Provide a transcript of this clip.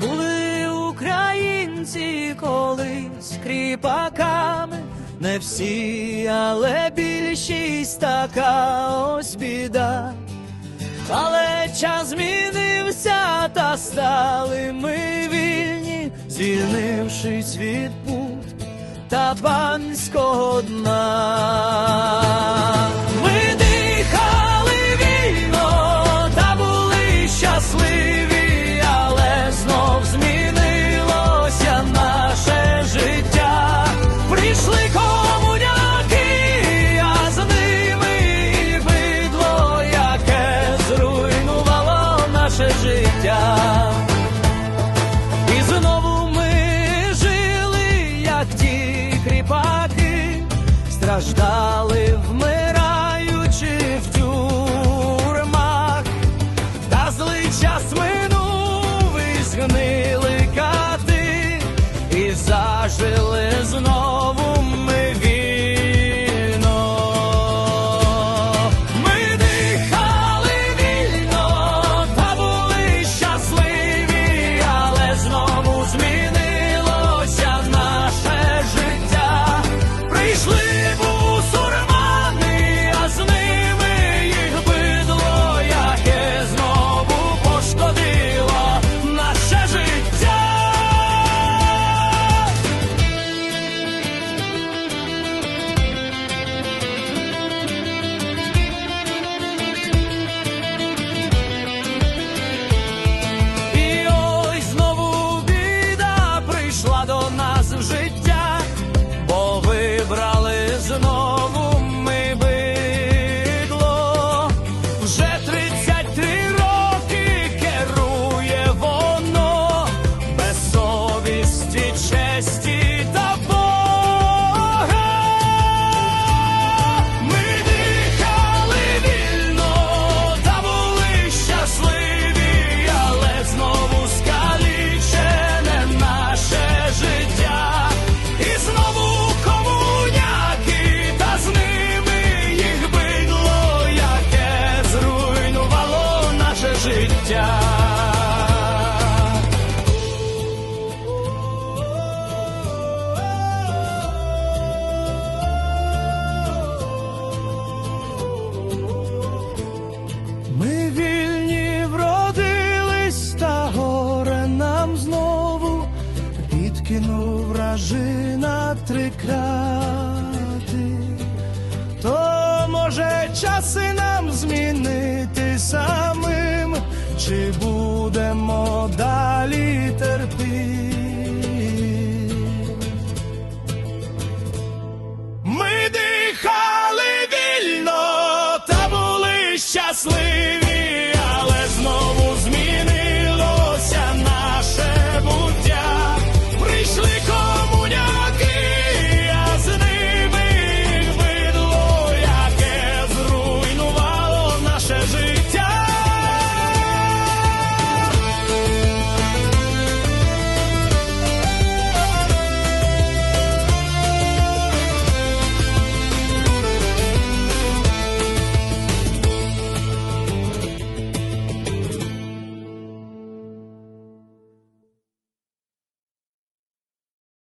були українці колись кріпаками, не всі, але більшість така ось біда. Але час змінився, та стали ми вільні, звільнившись від пут та панського дна. страждали. Ми вільні вродились, та горе нам знову підкинув вражина трикрати, то може часи нам змінити сам чи будемо далі?